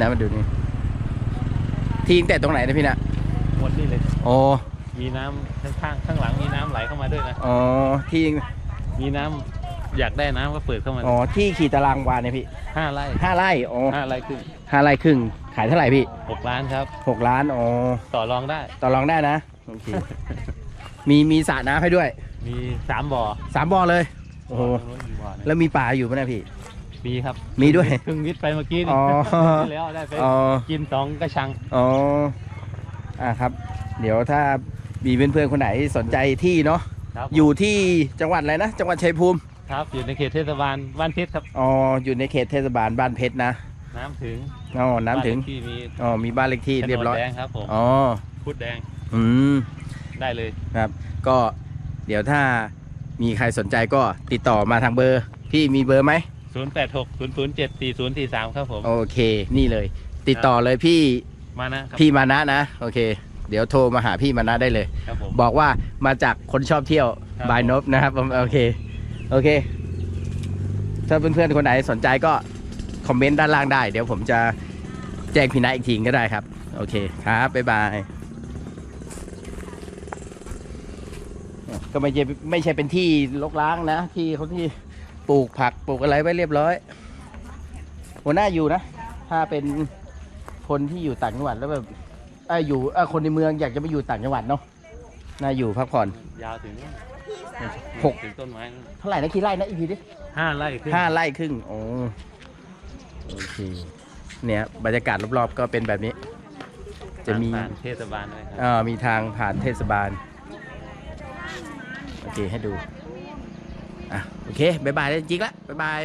นะมาดูนี่ที่ตั้งแต่ตรงไหนนะพี่นะหมดนี่เลยอ๋อมีน้ำข้างๆข้างหลังมีน้ำไหลเข้ามาด้วยนะ อ๋อที่มีน้ำอยากได้น้ำก็เปิดเข้ามาอ๋อที่ขี่ตารางวาเนี่ยพี่ห้าไร่ห้าไร่อ๋อห้าไร่ครึ่งห้าไร่ครึ่งขายเท่าไหร่พี่หกล้านครับหกล้านอ๋อต่อรองได้ต่อรองได้นะโอเคมีมีสระน้ำให้ด้วย มีสามบ่อสามบ่อเลย โอ้โหตรงนู้นมีบ่อหนึ่งแล้วมีป่าอยู่ไหมนะพี่ มีครับมีด้วย เพิ่งวิทย์ไปเมื่อกี้นี่อ๋อที่แล้วได้ไปอ๋อ กินสองกระชัง อ๋อ อ่าครับ เดี๋ยวถ้ามีเพื่อนๆคนไหนสนใจที่เนาะ ครับอยู่ที่จังหวัดอะไรนะ จังหวัดชัยภูมิ ครับ อยู่ในเขตเทศบาลบ้านเพชรครับ อ๋อ อยู่ในเขตเทศบาลบ้านเพชรนะ น้ำถึงอ๋อ น้ำถึง บ้าเลขที่มีอ๋อ มีบ้านเลขที่เรียบร้อย โฉนดแดงครับผมอ๋อ พุดแดงอืม ได้เลย ครับ ก็เดี๋ยวถ้ามีใครสนใจก็ติดต่อมาทางเบอร์ พี่มีเบอร์ไหม 086 007 4043 ครับผม โอเค นี่เลย ติดต่อเลยพี่มานะครับ พี่มานะนะ โอเค เดี๋ยวโทรมาหาพี่มานะได้เลย ครับผม บอกว่ามาจากคนชอบเที่ยวครับบายนบนะครับผมโอเค โอเค ถ้าเพื่อนๆคนไหนสนใจก็คอมเมนต์ด้านล่างได้ เดี๋ยวผมจะแจ้งพี่นะอีกทีก็ได้ครับ โอเคครับ บ๊ายบายก็ไม่ใช่ไม่ใช่เป็นที่ลกล้างนะ ที่เขาที่ ปลูกผักปลูกอะไรไว้เรียบร้อย หัวหน้าอยู่นะ ถ้าเป็นคนที่อยู่ต่างจังหวัดแล้วแบบเอยอยู่เอยคนในเมืองอยากจะไปอยู่ต่างจังหวัดเนาะน่าอยู่พักผ่อน ยาวถึงหก ถึงต้นไม้นู่นเท่าไหร่นะกี่ไร่นะอีกทีดิห้าไร่ขึ้นห้าไร่ครึ่งโอ้โอเคเนี่ยบรรยากาศรอบๆก็เป็นแบบนี้ จะมีผ่านเทศบาลด้วยครับอ่ามีทางผ่านเทศบาล โอเค ให้ดู อะโอเคบายบายแล้วจริงๆละบายบาย